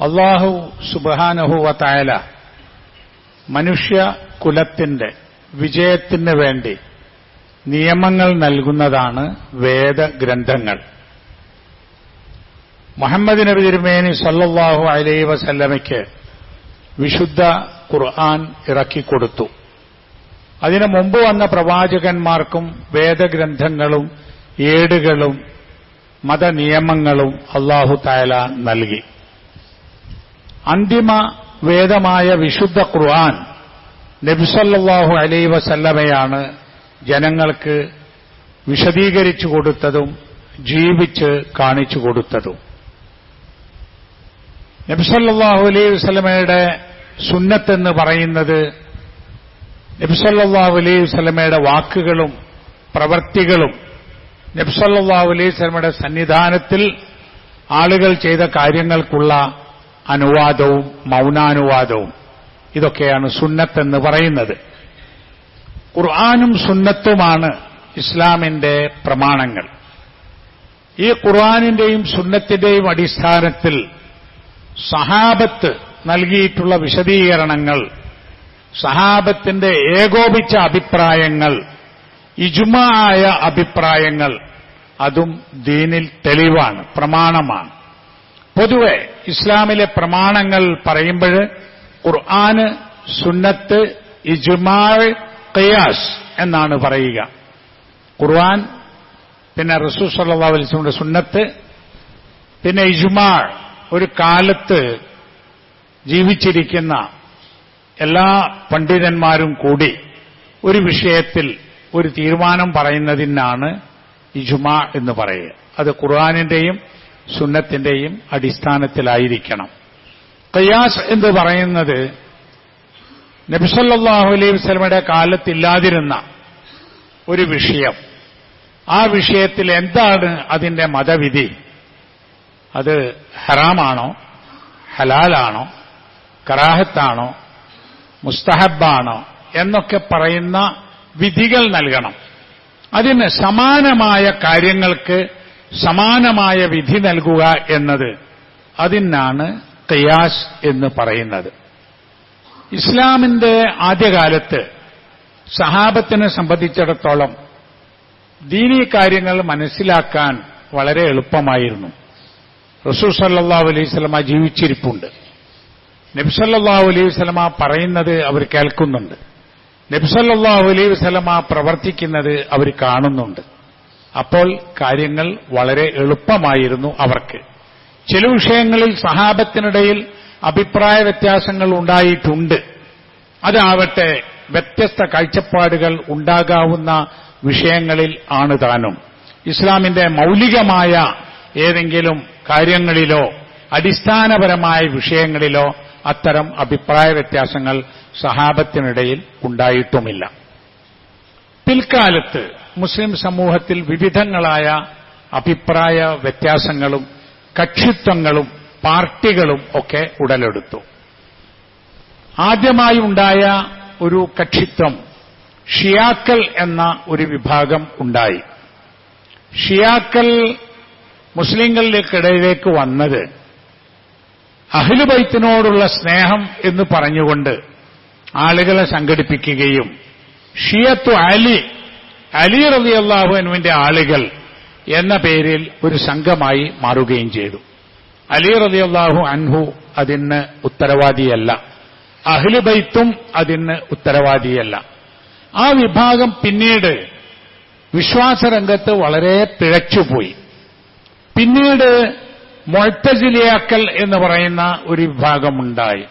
അള്ളാഹു സുബാനഹുവത്തായ മനുഷ്യ കുലത്തിന്റെ വിജയത്തിന് വേണ്ടി നിയമങ്ങൾ നൽകുന്നതാണ് വേദഗ്രന്ഥങ്ങൾ. മുഹമ്മദ് നബി തിരുമേനി സല്ലാഹു അലൈ വസല്ലമയ്ക്ക് വിശുദ്ധ ഖുർആൻ ഇറക്കിക്കൊടുത്തു അതിനു മുമ്പ് വന്ന പ്രവാചകന്മാർക്കും വേദഗ്രന്ഥങ്ങളും ഏടുകളും മതനിയമങ്ങളും അള്ളാഹു തായാല നൽകി. അന്തിമ വേദമായ വിശുദ്ധ ഖുർആൻ നബിസല്ലാഹു അലൈ വസല്ലമയാണ് ജനങ്ങൾക്ക് വിശദീകരിച്ചു കൊടുത്തതും ജീവിച്ച് കാണിച്ചു കൊടുത്തതും. നബിസല്ലാഹു അലൈ വസ്ലമയുടെ സുന്നത്തെന്ന് പറയുന്നത് നബിസല്ലാഹു അലൈഹി വസ്ലമയുടെ വാക്കുകളും പ്രവൃത്തികളും നബ്സല്ലാഹു അലൈഹി സ്വലമയുടെ സന്നിധാനത്തിൽ ആളുകൾ ചെയ്ത കാര്യങ്ങൾക്കുള്ള അനുവാദവും മൗനാനുവാദവും. ഇതൊക്കെയാണ് സുന്നത്തെന്ന് പറയുന്നത്. ഖുർആാനും സുന്നത്തുമാണ് ഇസ്ലാമിന്റെ പ്രമാണങ്ങൾ. ഈ ഖുർആാനിന്റെയും സുന്നത്തിന്റെയും അടിസ്ഥാനത്തിൽ സഹാബത്ത് നൽകിയിട്ടുള്ള വിശദീകരണങ്ങൾ സഹാബത്തിന്റെ ഏകോപിച്ച അഭിപ്രായങ്ങൾ ഇജുമായ അഭിപ്രായങ്ങൾ അതും ദീനിൽ തെളിവാണ് പ്രമാണമാണ്. പൊതുവെ ഇസ്ലാമിലെ പ്രമാണങ്ങൾ പറയുമ്പോൾ ഖുർആന് സുന്നത്ത് ഇജുമാൾ ഖിയാസ് എന്നാണ് പറയുക. ഖുർആൻ പിന്നെ റസൂ സല്ലാ അലിസ്ലമിന്റെ സുന്നത്ത് പിന്നെ ഇജുമാൾ ഒരു കാലത്ത് ജീവിച്ചിരിക്കുന്ന എല്ലാ പണ്ഡിതന്മാരും കൂടി ഒരു വിഷയത്തിൽ ഒരു തീരുമാനം പറയുന്നതിനാണ് ഇജുമാ എന്ന് പറയുക. അത് ഖുർആാനിന്റെയും സുന്നത്തിന്റെയും അടിസ്ഥാനത്തിലായിരിക്കണം. കയ്യാസ് എന്ന് പറയുന്നത് നബിസല്ലാഹു അലൈഹി വസ്ലമയുടെ കാലത്തില്ലാതിരുന്ന ഒരു വിഷയം. ആ വിഷയത്തിൽ എന്താണ് അതിന്റെ മതവിധി? അത് ഹറാമാണോ? ഹലാലാണോ? കറാഹത്താണോ? മുസ്തഹബാണോ എന്നൊക്കെ പറയുന്ന വിധികൾ നൽകണം. അതിന് സമാനമായ കാര്യങ്ങൾക്ക് സമാനമായ വിധി നൽകുക എന്നത് അതിനാണ് ഖിയാസ് എന്ന് പറയുന്നത്. ഇസ്ലാമിന്റെ ആദ്യകാലത്ത് സഹാബത്തിനെ സംബന്ധിച്ചിടത്തോളം ദീനീ കാര്യങ്ങൾ മനസ്സിലാക്കാൻ വളരെ എളുപ്പമായിരുന്നു. റസൂൽ സല്ലാ അലൈഹി സ്വലമ ജീവിച്ചിരിപ്പുണ്ട്. നബ്സല്ലാ അലൈഹി സ്വലമ പറയുന്നത് അവർ കേൾക്കുന്നുണ്ട്. നബ്സല്ലാ അലൈഹി സ്വലമ പ്രവർത്തിക്കുന്നത് അവർ കാണുന്നുണ്ട്. അപ്പോൾ കാര്യങ്ങൾ വളരെ എളുപ്പമായിരുന്നു അവർക്ക്. ചില വിഷയങ്ങളിൽ സഹാബത്തിനിടയിൽ അഭിപ്രായ വ്യത്യാസങ്ങൾ ഉണ്ടായിട്ടുണ്ട്. അതാവട്ടെ വ്യത്യസ്ത കാഴ്ചപ്പാടുകൾ ഉണ്ടാകാവുന്ന വിഷയങ്ങളിൽ ആണ് താനും. ഇസ്ലാമിന്റെ മൗലികമായ ഏതെങ്കിലും കാര്യങ്ങളിലോ അടിസ്ഥാനപരമായ വിഷയങ്ങളിലോ അത്തരം അഭിപ്രായ വ്യത്യാസങ്ങൾ സഹാബത്തിനിടയിൽ ഉണ്ടായിട്ടുമില്ല. പിൽക്കാലത്ത് മുസ്ലിം സമൂഹത്തിൽ വിവിധങ്ങളായ അഭിപ്രായ വ്യത്യാസങ്ങളും കക്ഷിത്വങ്ങളും പാർട്ടികളും ഒക്കെ ഉടലെടുത്തു. ആദ്യമായി ഉണ്ടായ ഒരു കക്ഷിത്വം ഷിയാക്കൽ എന്ന ഒരു വിഭാഗം ഉണ്ടായി. ഷിയാക്കൽ മുസ്ലിങ്ങളിലേക്കിടയിലേക്ക് വന്നത് അഹിലുബൈത്തിനോടുള്ള സ്നേഹം എന്ന് പറഞ്ഞുകൊണ്ട് ആളുകളെ സംഘടിപ്പിക്കുകയും ഷിയത്തു അലി അലി റബി അള്ളാഹുവിന്റെ ആളുകൾ എന്ന പേരിൽ ഒരു സംഘമായി മാറുകയും ചെയ്തു. അലി റബി അള്ളാഹു അൻഹു അതിന് ഉത്തരവാദിയല്ല. അഹ്ലുബൈത്തും അതിന് ഉത്തരവാദിയല്ല. ആ വിഭാഗം പിന്നീട് വിശ്വാസരംഗത്ത് വളരെ തിഴച്ചുപോയി. പിന്നീട് മൊഴത്തജിലിയാക്കൽ എന്ന് പറയുന്ന ഒരു വിഭാഗമുണ്ടായി.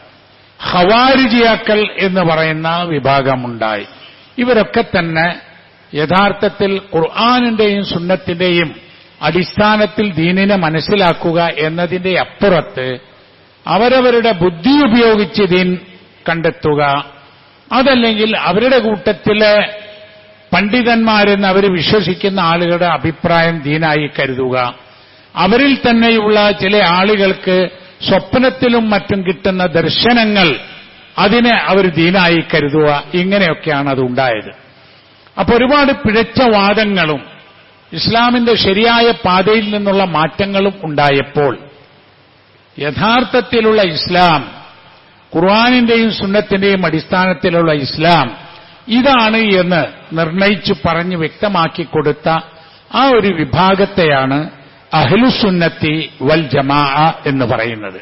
ഹവാരിജിയാക്കൽ എന്ന് പറയുന്ന വിഭാഗമുണ്ടായി. ഇവരൊക്കെ തന്നെ യഥാർത്ഥത്തിൽ ഖുർആാനിന്റെയും സുന്നത്തിന്റെയും അടിസ്ഥാനത്തിൽ ദീനിനെ മനസ്സിലാക്കുക എന്നതിന്റെ അപ്പുറത്ത് അവരവരുടെ ബുദ്ധി ഉപയോഗിച്ച് ദീൻ കണ്ടെത്തുക. അതല്ലെങ്കിൽ അവരുടെ കൂട്ടത്തിലെ പണ്ഡിതന്മാരെന്ന് അവർ വിശ്വസിക്കുന്ന ആളുകളുടെ അഭിപ്രായം ദീനായി കരുതുക. അവരിൽ തന്നെയുള്ള ചില ആളുകൾക്ക് സ്വപ്നത്തിലും മറ്റും കിട്ടുന്ന ദർശനങ്ങൾ അതിനെ അവർ ദീനായി കരുതുക. ഇങ്ങനെയൊക്കെയാണ് അത് ഉണ്ടായത്. അപ്പൊ ഒരുപാട് പിഴച്ച വാദങ്ങളും ഇസ്ലാമിന്റെ ശരിയായ പാതയിൽ നിന്നുള്ള മാറ്റങ്ങളും ഉണ്ടായപ്പോൾ യഥാർത്ഥത്തിലുള്ള ഇസ്ലാം ഖുർആാനിന്റെയും സുന്നത്തിന്റെയും അടിസ്ഥാനത്തിലുള്ള ഇസ്ലാം ഇതാണ് എന്ന് നിർണയിച്ചു പറഞ്ഞ് വ്യക്തമാക്കി കൊടുത്ത ആ ഒരു വിഭാഗത്തെയാണ് അഹ്ലുസുന്നത്തി വൽ ജമാ എന്ന് പറയുന്നത്.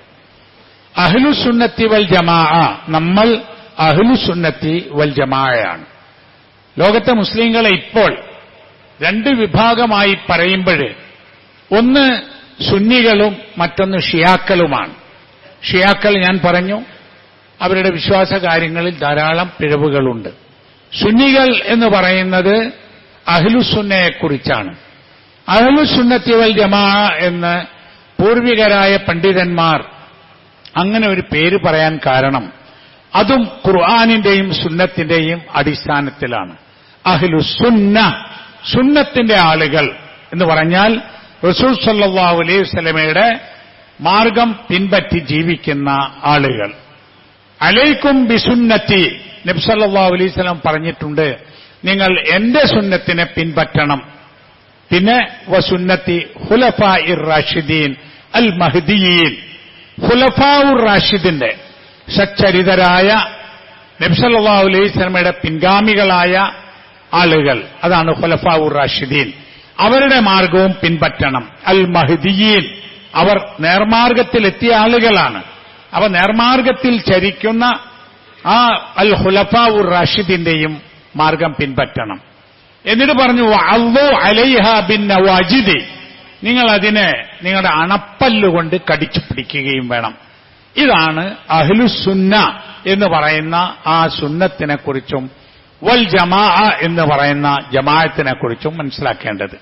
അഹ്ലുസുന്നത്തി വൽ ജമാ നമ്മൾ അഹ്ലുസുന്നത്തി വൽ ജമായാണ് ലോകത്തെ മുസ്ലിങ്ങളെ ഇപ്പോൾ രണ്ട് വിഭാഗമായി പറയുമ്പോൾ ഒന്ന് സുന്നികളും മറ്റൊന്ന് ഷിയാക്കളുമാണ്. ഷിയാക്കൾ ഞാൻ പറഞ്ഞു അവരുടെ വിശ്വാസ കാര്യങ്ങളിൽ ധാരാളം പിഴവുകളുണ്ട്. സുന്നികൾ എന്ന് പറയുന്നത് അഹ്ലുസുന്നയെക്കുറിച്ചാണ്. അഹ്ലുസുന്നത്തി വൽ ജമാ എന്ന് പൂർവികരായ പണ്ഡിതന്മാർ അങ്ങനെ ഒരു പേര് പറയാൻ കാരണം അതും ഖുർആാനിന്റെയും സുന്നത്തിന്റെയും അടിസ്ഥാനത്തിലാണ്. അഹ്ലു സുന്ന സുന്നത്തിന്റെ ആളുകൾ എന്ന് പറഞ്ഞാൽ റസൂൽ സല്ലാഹു അലൈഹി സ്വലമയുടെ മാർഗം പിൻപറ്റി ജീവിക്കുന്ന ആളുകൾ. അലൈക്കും ബിസുന്നത്തി നബ്സല്ലാ അലൈഹി സ്വലം പറഞ്ഞിട്ടുണ്ട് നിങ്ങൾ എന്റെ സുന്നത്തിനെ പിൻപറ്റണം. പിന്നെ വസുന്നത്തി ഹുലഫ ഇർ റാഷിദീൻ അൽ മഹ്ദിയീൻ. ഉർ റാഷിദിന്റെ സച്ചരിതരായ നബ്സല്ലാ അലൈഹി സ്വലമയുടെ പിൻഗാമികളായ ആളുകൾ. അതാണ് ഖുലഫാവുർ റാഷിദീൻ. അവരുടെ മാർഗവും പിൻപറ്റണം. അൽ മഹ്ദിയീൻ. അവർ നേർമാർഗത്തിലെത്തിയ ആളുകളാണ്. അവ നേർമാർഗത്തിൽ ചരിക്കുന്ന ആ അൽ ഹുലഫാവുർ റാഷിദിന്റെയും മാർഗം പിൻപറ്റണം. എന്നിട്ട് പറഞ്ഞു അള്ളു അലൈഹ ബിൻ നവാജിദി. നിങ്ങൾ അതിനെ നിങ്ങളുടെ അണപ്പല്ലുകൊണ്ട് കടിച്ചു പിടിക്കുകയും വേണം. ഇതാണ് അഹ്ലുസുന്ന എന്ന് പറയുന്ന ആ സുന്നത്തിനെക്കുറിച്ചും വൽ ജമാ എന്ന് പറയുന്ന ജമാഅത്തിനെക്കുറിച്ചും മനസ്സിലാക്കേണ്ടത്.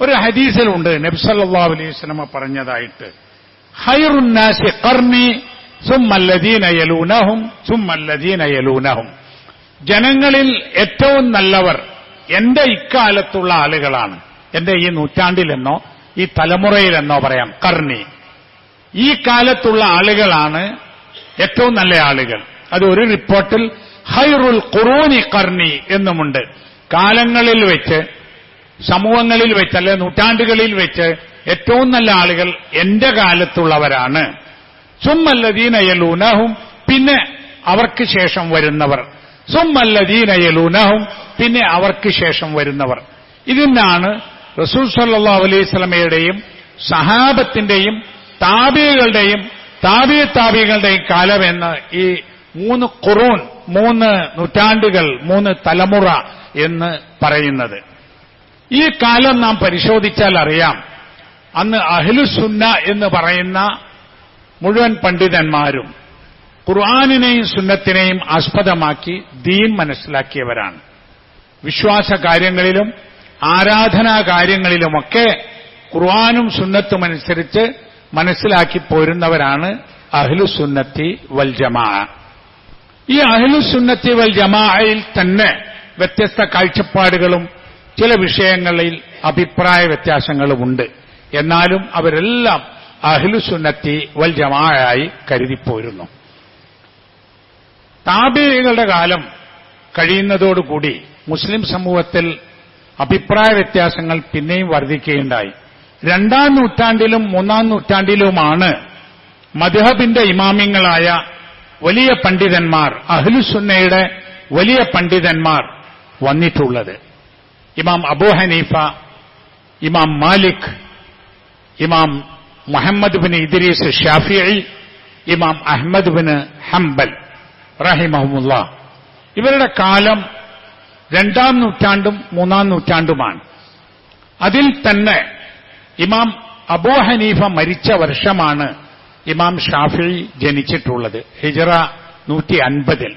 ഒരു ഹദീസിലുണ്ട് നബ്സല്ലാ അലൈഹി സ്വലമ പറഞ്ഞതായിട്ട്. ഹൈറുന്നാസി കർണി സുമ്മല്ലദീന യലൂനഹും സുമ്മല്ലദീന യലൂനഹും. ജനങ്ങളിൽ ഏറ്റവും നല്ലവർ എന്റെ ഇക്കാലത്തുള്ള ആളുകളാണ്. എന്റെ ഈ നൂറ്റാണ്ടിലെന്നോ ഈ തലമുറയിലെന്നോ പറയാം കർണി ഈ കാലത്തുള്ള ആളുകളാണ് ഏറ്റവും നല്ല ആളുകൾ. അത് ഒരു റിപ്പോർട്ടിൽ ഹൈറുൽ ഖുറൂനി കർണി എന്നുമുണ്ട്. കാലങ്ങളിൽ വെച്ച് സമൂഹങ്ങളിൽ വെച്ച് അല്ലെ നൂറ്റാണ്ടുകളിൽ വെച്ച് ഏറ്റവും നല്ല ആളുകൾ എന്റെ കാലത്തുള്ളവരാണ്. സുമ്മല്ലദീനയലൂനഹും പിന്നെ അവർക്ക് ശേഷം വരുന്നവർ. സുമ്മല്ലദീനയലൂനഹും പിന്നെ അവർക്ക് ശേഷം വരുന്നവർ. ഇതിനാണ് റസൂൽ സല്ലാ അലൈഹി സ്വലമയുടെയും സഹാബത്തിന്റെയും താബികളുടെയും താബിയ താബികളുടെയും കാലമെന്ന് ഈ മൂന്ന് കുറൂൺ മൂന്ന് നൂറ്റാണ്ടുകൾ മൂന്ന് തലമുറ എന്ന് പറയുന്നത്. ഈ കാലം നാം പരിശോധിച്ചാൽ അറിയാം. അന്ന് അഹ്ലുസുന്ന എന്ന് പറയുന്ന മുഴുവൻ പണ്ഡിതന്മാരും ഖുർആാനിനെയും സുന്നത്തിനെയും ആസ്പദമാക്കി ദീൻ മനസ്സിലാക്കിയവരാണ്. വിശ്വാസ കാര്യങ്ങളിലും ആരാധനാ കാര്യങ്ങളിലുമൊക്കെ ഖുർആാനും സുന്നത്തും അനുസരിച്ച് മനസ്സിലാക്കി പോരുന്നവരാണ് അഹ്ലുസുന്നത്തി വൽ ജമാ. ഈ അഹ്ലുസുന്നത്തി വൽ ജമാഅയിൽ തന്നെ വ്യത്യസ്ത കാഴ്ചപ്പാടുകളും ചില വിഷയങ്ങളിൽ അഭിപ്രായ വ്യത്യാസങ്ങളുമുണ്ട് എന്നാലും അവരെല്ലാം അഹ്ലുസുന്നത്തി വൽ ജമായായി കരുതിപ്പോരുന്നു. താബികളുടെ കാലം കഴിയുന്നതോടുകൂടി മുസ്ലിം സമൂഹത്തിൽ അഭിപ്രായ വ്യത്യാസങ്ങൾ പിന്നെയും വർദ്ധിക്കുകയുണ്ടായി. രണ്ടാം നൂറ്റാണ്ടിലും മൂന്നാം നൂറ്റാണ്ടിലുമാണ് മധുഹബിന്റെ ഇമാമിങ്ങളായ വലിയ പണ്ഡിതന്മാർ അഹ്ലുസുന്നയുടെ വലിയ പണ്ഡിതന്മാർ വന്നിട്ടുള്ളത്. ഇമാം അബൂ ഹനീഫ ഇമാം മാലിക് ഇമാം മുഹമ്മദ് ബിൻ ഇദ്രീസ് ഷാഫിഇ ഇമാം അഹമ്മദ് ബിൻ ഹംബൽ റഹിമഹമുല്ല. ഇവരുടെ കാലം രണ്ടാം നൂറ്റാണ്ടും മൂന്നാം നൂറ്റാണ്ടുമാണ്. അതിൽ തന്നെ ഇമാം അബൂ ഹനീഫ മരിച്ച വർഷമാണ് ഇമാം ഷാഫി ജനിച്ചിട്ടുള്ളത്. ഹിജറ നൂറ്റി അൻപതിൽ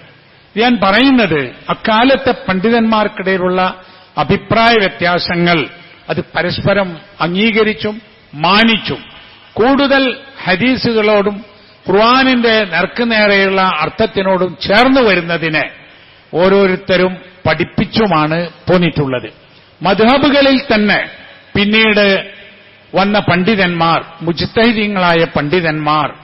ഞാൻ പറയുന്നത് അക്കാലത്തെ പണ്ഡിതന്മാർക്കിടയിലുള്ള അഭിപ്രായ വ്യത്യാസങ്ങൾ അത് പരസ്പരം അംഗീകരിച്ചും മാനിച്ചും കൂടുതൽ ഹദീസുകളോടും ഖുർആാനിന്റെ നേർക്കുനേരെയുള്ള അർത്ഥത്തിനോടും ചേർന്നു വരുന്നതിനെ ഓരോരുത്തരും പഠിപ്പിച്ചുമാണ് പോന്നിട്ടുള്ളത്. മധുഹബുകളിൽ തന്നെ പിന്നീട് വന്ന പണ്ഡിതന്മാർ മുജിത്തഹിദീങ്ങളായ പണ്ഡിതന്മാർ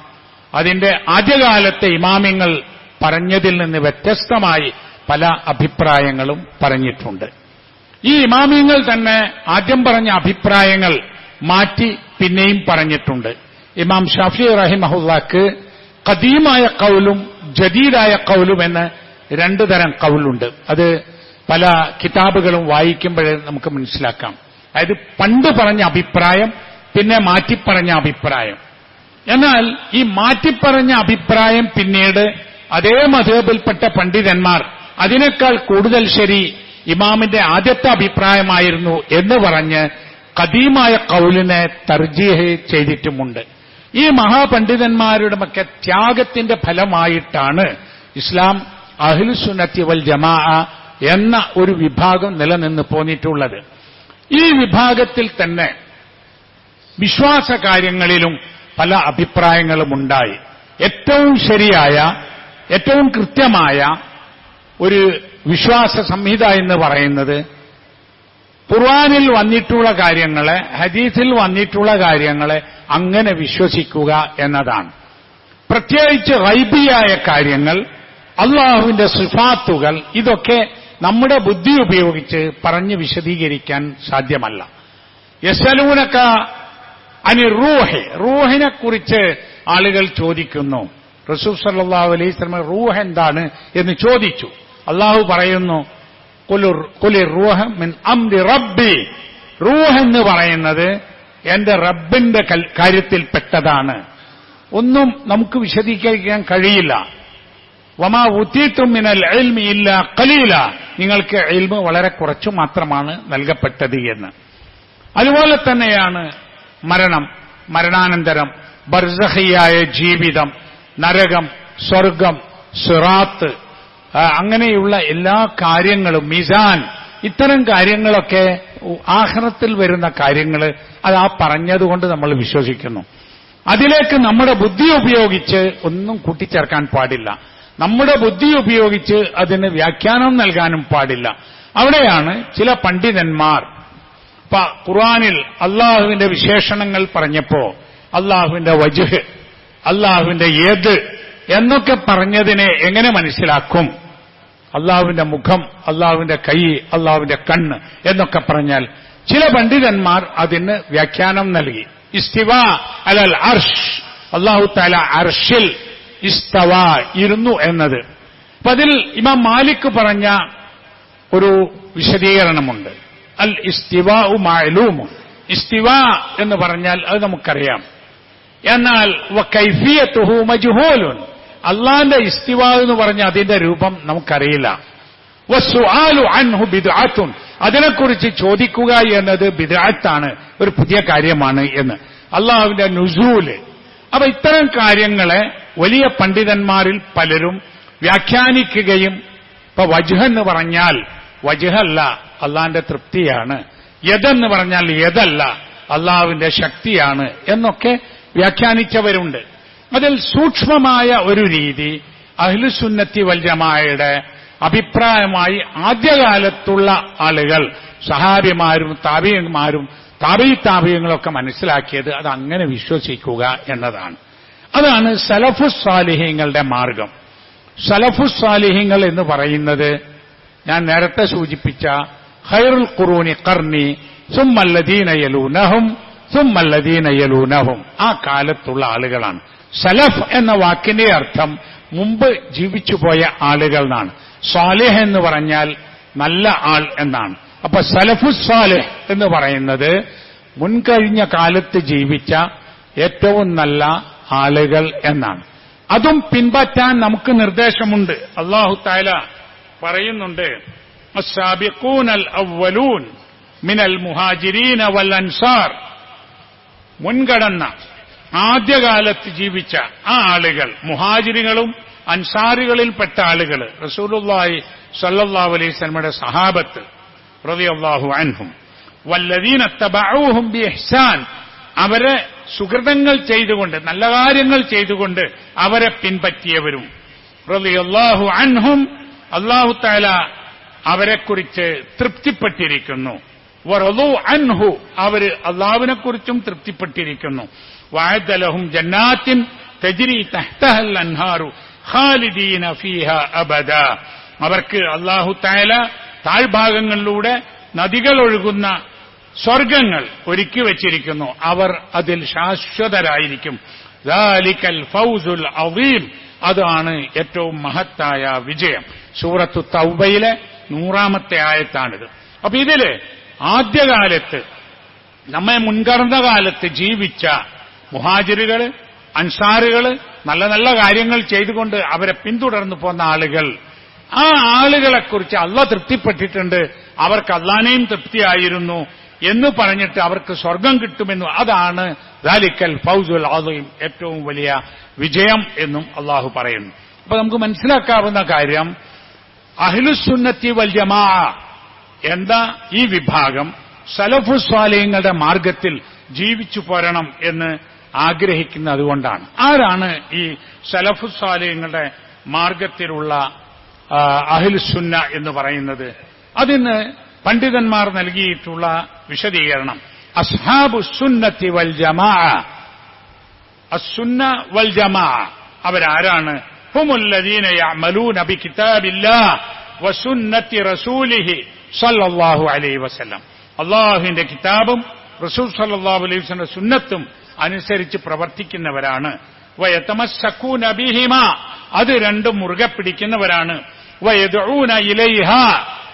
അതിന്റെ ആദ്യകാലത്തെ ഇമാമിങ്ങൾ പറഞ്ഞതിൽ നിന്ന് വ്യത്യസ്തമായി പല അഭിപ്രായങ്ങളും പറഞ്ഞിട്ടുണ്ട്. ഈ ഇമാമിങ്ങൾ തന്നെ ആദ്യം പറഞ്ഞ അഭിപ്രായങ്ങൾ മാറ്റി പിന്നെയും പറഞ്ഞിട്ടുണ്ട്. ഇമാം ഷാഫി റഹിമഹുല്ലാക്ക് കദീമായ കൗലും ജദീദായ കൗലും എന്ന് രണ്ടു തരം കൗലുണ്ട് അത് പല കിതാബുകളും വായിക്കുമ്പോഴേ നമുക്ക് മനസ്സിലാക്കാം. അതായത് പണ്ട് പറഞ്ഞ അഭിപ്രായം പിന്നെ മാറ്റിപ്പറഞ്ഞ അഭിപ്രായം. എന്നാൽ ഈ മാറ്റിപ്പറഞ്ഞ അഭിപ്രായം പിന്നീട് അതേ മതേബിൽപ്പെട്ട പണ്ഡിതന്മാർ അതിനേക്കാൾ കൂടുതൽ ശരി ഇമാമിന്റെ ആദ്യത്തെ അഭിപ്രായമായിരുന്നു എന്ന് പറഞ്ഞ് കദീമായ കൗലിനെ തർജീഹ് ചെയ്തിട്ടുമുണ്ട്. ഈ മഹാപണ്ഡിതന്മാരുടെ ഒക്കെ ത്യാഗത്തിന്റെ ഫലമായിട്ടാണ് ഇസ്ലാം അഹ്ലുസുന്നത്തി വൽ ജമാ എന്ന ഒരു വിഭാഗം നിലനിന്ന് പോന്നിട്ടുള്ളത്. ഈ വിഭാഗത്തിൽ തന്നെ വിശ്വാസ കാര്യങ്ങളിലും പല അഭിപ്രായങ്ങളും ഉണ്ടായി ഏറ്റവും ശരിയായ ഏറ്റവും കൃത്യമായ ഒരു വിശ്വാസ സംഹിത എന്ന് പറയുന്നത് ഖുർആാനിൽ വന്നിട്ടുള്ള കാര്യങ്ങളെ ഹദീസിൽ വന്നിട്ടുള്ള കാര്യങ്ങളെ അങ്ങനെ വിശ്വസിക്കുക എന്നതാണ്. പ്രത്യേകിച്ച് റൈബിയായ കാര്യങ്ങൾ അള്ളാഹുവിന്റെ സിഫാത്തുകൾ ഇതൊക്കെ നമ്മുടെ ബുദ്ധി ഉപയോഗിച്ച് പറഞ്ഞ് വിശദീകരിക്കാൻ സാധ്യമല്ല. യസലൂനക്ക അനി റൂഹെ റൂഹിനെക്കുറിച്ച് ആളുകൾ ചോദിക്കുന്നു. റസൂൽ സല്ലല്ലാഹു അലൈഹി സ്വലമ റൂഹ് എന്താണ് എന്ന് ചോദിച്ചു. അള്ളാഹു പറയുന്നു റബ്ബി. റൂഹ് എന്ന് പറയുന്നത് എന്റെ റബ്ബിന്റെ കാര്യത്തിൽപ്പെട്ടതാണ്. ഒന്നും നമുക്ക് വിശദീകരിക്കാൻ കഴിയില്ല. വമാ ഉത്തീത്തും മിനൽ എൽമി ഇല്ല കലീല നിങ്ങൾക്ക് എൽമ് വളരെ കുറച്ചു മാത്രമാണ് നൽകപ്പെട്ടത് എന്ന്. അതുപോലെ തന്നെയാണ് മരണം മരണാനന്തരം ബർസഹിയായ ജീവിതം നരകം സ്വർഗം സിറാത്ത് അങ്ങനെയുള്ള എല്ലാ കാര്യങ്ങളും മിസാൻ ഇത്തരം കാര്യങ്ങളൊക്കെ ആഹ്റത്തിൽ വരുന്ന കാര്യങ്ങൾ അത് ആ പറഞ്ഞതുകൊണ്ട് നമ്മൾ വിശ്വസിക്കുന്നു. അതിലേക്ക് നമ്മുടെ ബുദ്ധി ഉപയോഗിച്ച് ഒന്നും കൂട്ടിച്ചേർക്കാൻ പാടില്ല. നമ്മുടെ ബുദ്ധി ഉപയോഗിച്ച് അതിന് വ്യാഖ്യാനം നൽകാനും പാടില്ല. അവിടെയാണ് ചില പണ്ഡിതന്മാർ. ഖുർആാനിൽ അള്ളാഹുവിന്റെ വിശേഷണങ്ങൾ പറഞ്ഞപ്പോ അള്ളാഹുവിന്റെ വജുഹ് അള്ളാഹുവിന്റെ ഏത് എന്നൊക്കെ പറഞ്ഞതിനെ എങ്ങനെ മനസ്സിലാക്കും? അള്ളാഹുവിന്റെ മുഖം അള്ളാഹുവിന്റെ കൈ അള്ളാഹുവിന്റെ കണ്ണ് എന്നൊക്കെ പറഞ്ഞാൽ ചില പണ്ഡിതന്മാർ അതിന് വ്യാഖ്യാനം നൽകി. ഇസ്തിവ അലൽ അർഷ്. അള്ളാഹു താല അർഷിൽ ഇസ്തവ ഇരുന്നു എന്നത്. അപ്പൊ അതിൽ ഇമാം മാലിക് പറഞ്ഞ ഒരു വിശദീകരണമുണ്ട്. അൽ ഇസ്തിവ ഉമാലൂമു ഇസ്തിവ എന്ന് പറഞ്ഞാൽ അത് നമുക്കറിയാം. എന്നാൽ അള്ളാന്റെ ഇസ്തിവ എന്ന് പറഞ്ഞ അതിന്റെ രൂപം നമുക്കറിയില്ല. അതിനെക്കുറിച്ച് ചോദിക്കുക എന്നത് ബിദാത്താണ് ഒരു പുതിയ കാര്യമാണ് എന്ന്. അള്ളാഹുവിന്റെ നുസൂൽ. അപ്പൊ ഇത്തരം കാര്യങ്ങളെ വലിയ പണ്ഡിതന്മാരിൽ പലരും വ്യാഖ്യാനിക്കുകയും ഇപ്പൊ വജുഹ് എന്ന് പറഞ്ഞാൽ വജുഹല്ല അള്ളാന്റെ തൃപ്തിയാണ്. യതെന്ന് പറഞ്ഞാൽ യതല്ല അള്ളാവിന്റെ ശക്തിയാണ് എന്നൊക്കെ വ്യാഖ്യാനിച്ചവരുണ്ട്. അതിൽ സൂക്ഷ്മമായ ഒരു രീതി അഹ്ലുസുന്നത്തി വൽജമായയുടെ അഭിപ്രായമായി ആദ്യകാലത്തുള്ള ആളുകൾ സഹാബിമാരും താപീയന്മാരും താപീ താപീയങ്ങളൊക്കെ മനസ്സിലാക്കിയത് അത് അങ്ങനെ വിശ്വസിക്കുക എന്നതാണ്. അതാണ് സലഫുസ് സാലിഹ്യങ്ങളുടെ മാർഗം. സലഫുസ് സാലിഹ്യങ്ങൾ എന്ന് പറയുന്നത് ഞാൻ നേരത്തെ സൂചിപ്പിച്ച ഖൈറുൽ ഖുറൂനി കർണി സുമ്മല്ലദീന യലൂനഹും സുമ്മല്ലദീന യലൂനഹും. ആ കാലത്തുള്ള ആളുകളാണ്. സലഫ് എന്ന വാക്കിന്റെ അർത്ഥം മുമ്പ് ജീവിച്ചുപോയ ആളുകൾ എന്നാണ് സാലിഹ് എന്ന് പറഞ്ഞാൽ നല്ല ആൾ എന്നാണ്. അപ്പൊ സലഫു സാലിഹ് എന്ന് പറയുന്നത് മുൻകഴിഞ്ഞ കാലത്ത് ജീവിച്ച ഏറ്റവും നല്ല ആളുകൾ എന്നാണ്. അതും പിൻപറ്റാൻ നമുക്ക് നിർദ്ദേശമുണ്ട്. അള്ളാഹു താല പറയുന്നുണ്ട് അവലൂൻ മിനൽ മുഹാജിരീന വൽ അൻസാർ മുൻകടന്ന ആദ്യകാലത്ത് ജീവിച്ച ആ ആളുകൾ മുഹാജിരികളും അൻസാരികളിൽപ്പെട്ട ആളുകൾ റസൂലുള്ളാഹി സല്ലല്ലാഹു അലൈഹി സ്വലമയുടെ സഹാബത്ത് റളിയല്ലാഹു അൻഹും വല്ലദീന തബഊഹും ബിഇഹ്സാൻ അവരെ സുഹൃതങ്ങൾ ചെയ്തുകൊണ്ട് നല്ല കാര്യങ്ങൾ ചെയ്തുകൊണ്ട് അവരെ പിൻപറ്റിയവരും. റളിയല്ലാഹു അൻഹും അള്ളാഹു തആല അവരെക്കുറിച്ച് തൃപ്തിപ്പെട്ടിരിക്കുന്നു. വറലു അൻഹു അവർ അള്ളാഹുവിനെക്കുറിച്ചും തൃപ്തിപ്പെട്ടിരിക്കുന്നു. വായദലഹും ജന്നാത്തിൻ തെജിരി തഹ്തഹൽ അൻഹാറു ഖാലിദീന ഫീഹ അബദ. അവർക്ക് അള്ളാഹു താല താഴ്ഭാഗങ്ങളിലൂടെ നദികൾ ഒഴുകുന്ന സ്വർഗങ്ങൾ ഒരുക്കി വച്ചിരിക്കുന്നു. അവർ അതിൽ ശാശ്വതരായിരിക്കും. ദാലിക്കൽ ഫൗസുൽ അവീം അതാണ് ഏറ്റവും മഹത്തായ വിജയം. സൂറത്തു തൗബയിലെ നൂറാമത്തെ ആയത്താണിത്. അപ്പൊ ഇതിൽ ആദ്യകാലത്ത് നമ്മെ മുൻകടന്ന കാലത്ത് ജീവിച്ച മുഹാജിറുകൾ അൻസാറുകൾ നല്ല നല്ല കാര്യങ്ങൾ ചെയ്തുകൊണ്ട് അവരെ പിന്തുടർന്നു പോന്ന ആളുകൾ ആ ആളുകളെക്കുറിച്ച് അല്ല തൃപ്തിപ്പെട്ടിട്ടുണ്ട്. അവർക്ക് അള്ളാനെയും തൃപ്തിയായിരുന്നു. എന്ന് പറഞ്ഞിട്ട് അവർക്ക് സ്വർഗം കിട്ടുമെന്നും അതാണ് ദാലിക്കൽ ഫൗസുൽ ആദയും ഏറ്റവും വലിയ വിജയം എന്നും അള്ളാഹു പറയുന്നു. അപ്പൊ നമുക്ക് മനസ്സിലാക്കാവുന്ന കാര്യം അഹിലുസുന്നത്തി വൽ ജമാ എന്താ ഈ വിഭാഗം സലഫു സ്വാലയങ്ങളുടെ മാർഗത്തിൽ ജീവിച്ചു പോരണം എന്ന് ആഗ്രഹിക്കുന്നതുകൊണ്ടാണ് ആരാണ് ഈ സലഫു സ്വാലയങ്ങളുടെ മാർഗത്തിലുള്ള അഹിൽസുന്ന എന്ന് പറയുന്നത്? അതിന് പണ്ഡിതന്മാർ നൽകിയിട്ടുള്ള വിശദീകരണം. അസ്ഹാബു സുന്നത്തി വൽ ജമാ അസുന്ന വൽ ജമാ അവരാരാണ്? ഹുമുല്ലദീന വസുന്നത്തി റസൂലിഹി സല്ലല്ലാഹു അലൈഹി വസല്ലം. അള്ളാഹുവിന്റെ കിതാബും റസൂൽ സല്ലല്ലാഹു അലൈഹി വസല്ലം സുന്നത്തും അനുസരിച്ച് പ്രവർത്തിക്കുന്നവരാണ്. അത് രണ്ടും മുറുകെ പിടിക്കുന്നവരാണ്.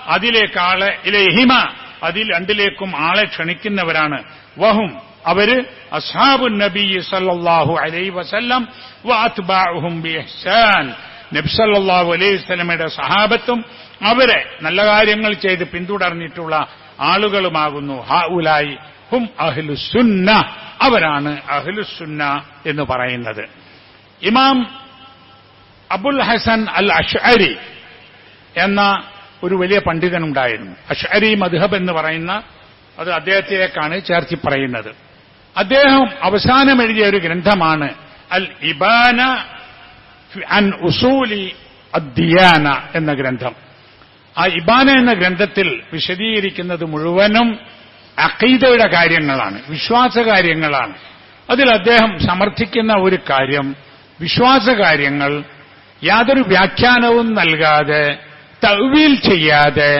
അതിലേക്ക് ആളെ ഇലൈഹിമ അതിൽ രണ്ടിലേക്കും ആളെ ക്ഷണിക്കുന്നവരാണ്. വഹും അവർ അസാബു നബി സല്ലാഹു അലൈ വസല്ലം വാത്ബാഹും ബിഇഹ്സാൻ. നബി സല്ലല്ലാഹു അലൈഹി വസ്ലമയുടെ സഹാബത്തും അവരെ നല്ല കാര്യങ്ങൾ ചെയ്ത് പിന്തുടർന്നിട്ടുള്ള ആളുകളുമാകുന്നു. ഹഉലായി ഹും അഹ്ലുസുന്ന അവരാണ് അഹ്ലുസുന്ന എന്ന് പറയുന്നത്. ഇമാം അബുൽ ഹസൻ അൽ അഷ്അരി എന്ന ഒരു വലിയ പണ്ഡിതനുണ്ടായിരുന്നു. അഷരി മധുഹബ് എന്ന് പറയുന്ന അത് അദ്ദേഹത്തിലേക്കാണ് ചേർത്തി പറയുന്നത്. അദ്ദേഹം അവസാനം എഴുതിയ ഒരു ഗ്രന്ഥമാണ് അൽ ഇബാന അൻ ഉസൂലി അദ്ദിയാന എന്ന ഗ്രന്ഥം. ആ ഇബാന എന്ന ഗ്രന്ഥത്തിൽ വിശദീകരിക്കുന്നത് മുഴുവനും അഖീദയുടെ കാര്യങ്ങളാണ് വിശ്വാസ കാര്യങ്ങളാണ് അതിൽ അദ്ദേഹം സമർത്ഥിക്കുന്ന ഒരു കാര്യം വിശ്വാസ കാര്യങ്ങൾ യാതൊരു വ്യാഖ്യാനവും നൽകാതെ തവീൽ ചെയ്യാതെ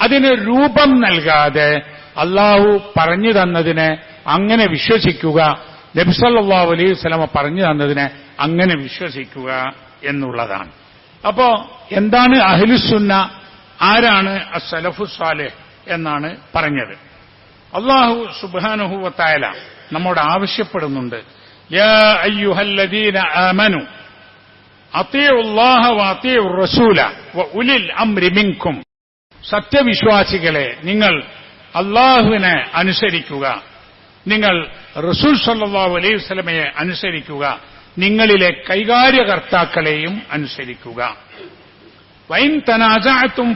അതിന് രൂപം നൽകാതെ അള്ളാഹു പറഞ്ഞു തന്നതിനെ അങ്ങനെ വിശ്വസിക്കുക നബ്സല്ലാ അലൈഹി സ്വലമ പറഞ്ഞു തന്നതിനെ അങ്ങനെ വിശ്വസിക്കുക എന്നുള്ളതാണ്. അപ്പോ എന്താണ് അഹ്ലുസുന്ന ആരാണ് അസലഫു സാലേഹ് എന്നാണ് പറഞ്ഞത്. അള്ളാഹു സുബാനുഹുവത്തായ നമ്മോട് ആവശ്യപ്പെടുന്നുണ്ട് യാ അയ്യുഹല്ലദീന ആമനു റസൂല ഉലിൽ അംരി മിൻകും. സത്യവിശ്വാസികളെ നിങ്ങൾ അള്ളാഹുവിനെ അനുസരിക്കുക. നിങ്ങൾ റസൂൽ സല്ലാഹു അലൈഹി വസ്ലമയെ അനുസരിക്കുക. നിങ്ങളിലെ കൈകാര്യകർത്താക്കളെയും അനുസരിക്കുക. വൈൻ തനാജാത്തും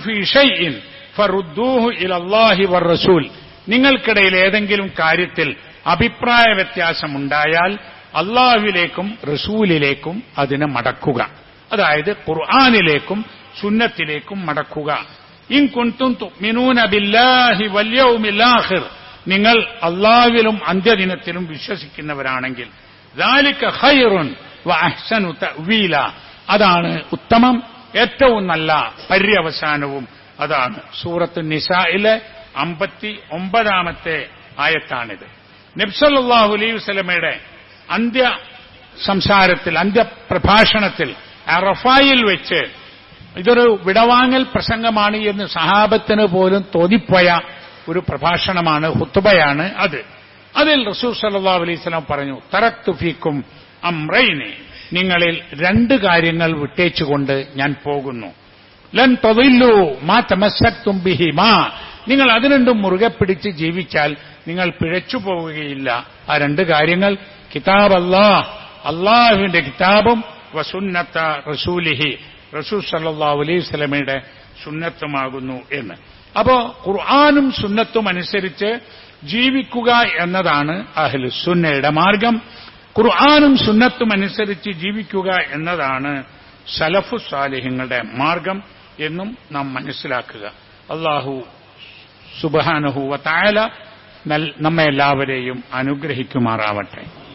റസൂൽ. നിങ്ങൾക്കിടയിൽ ഏതെങ്കിലും കാര്യത്തിൽ അഭിപ്രായ വ്യത്യാസമുണ്ടായാൽ അള്ളാഹുവിലേക്കും റസൂലിലേക്കും അതിനെ മടക്കുക. അതായത് ഖുർആാനിലേക്കും സുന്നത്തിലേക്കും മടക്കുക. ഇൻ കുൻതും ബില്ലാഹി നിങ്ങൾ അള്ളാഹുവിലും അന്ത്യദിനത്തിലും വിശ്വസിക്കുന്നവരാണെങ്കിൽ ഖൈറുൻ അതാണ് ഉത്തമം ഏറ്റവും നല്ല പര്യവസാനവും. അതാണ് സൂറത്ത് നിസായിലെ അമ്പത്തി ഒമ്പതാമത്തെ ആയത്താണിത് നബ്സല്ലാഹു അലൈഹി വസ്ലമയുടെ അന്ത്യ സംസാരത്തിൽ അന്ത്യപ്രഭാഷണത്തിൽ അറഫായിൽ വെച്ച് ഇതൊരു വിടവാങ്ങൽ പ്രസംഗമാണ് എന്ന് സഹാബത്തിന് പോലും തോന്നിപ്പോയ ഒരു പ്രഭാഷണമാണ് ഹുത്തുബയാണ് അത്. അതിൽ റസൂൽ സല്ലാ അലൈഹി സ്വലാം പറഞ്ഞു തറക്തുഫീക്കും അമ്രൈനെ നിങ്ങളിൽ രണ്ട് കാര്യങ്ങൾ വിട്ടേച്ചുകൊണ്ട് ഞാൻ പോകുന്നു. ലൻ തൊതില്ലു മാ തമസ്സക്തും മാ. നിങ്ങൾ അതിനുണ്ടും മുറുകെ പിടിച്ച് ജീവിച്ചാൽ നിങ്ങൾ പിഴച്ചു പോവുകയില്ല ആ രണ്ട് കാര്യങ്ങൾ കിതാബ് അള്ളാഹ് അള്ളാഹുവിന്റെ കിതാബും വസുന്നത്ത റസൂലിഹി. റസൂൽ സല്ലാ അലൈഹി സ്വലമയുടെ സുന്നത്തുമാകുന്നു എന്ന്. അപ്പോ ഖുർആാനും സുന്നത്തും അനുസരിച്ച് ജീവിക്കുക എന്നതാണ് അഹ്ലു സുന്നയുടെ മാർഗം. ഖുർആാനും സുന്നത്തും അനുസരിച്ച് ജീവിക്കുക എന്നതാണ് സലഫു സാലിഹ്യങ്ങളുടെ മാർഗം എന്നും നാം മനസ്സിലാക്കുക. അള്ളാഹു സുബാനുഹുവ തായാല നമ്മെല്ലാവരെയും അനുഗ്രഹിക്കുമാറാവട്ടെ.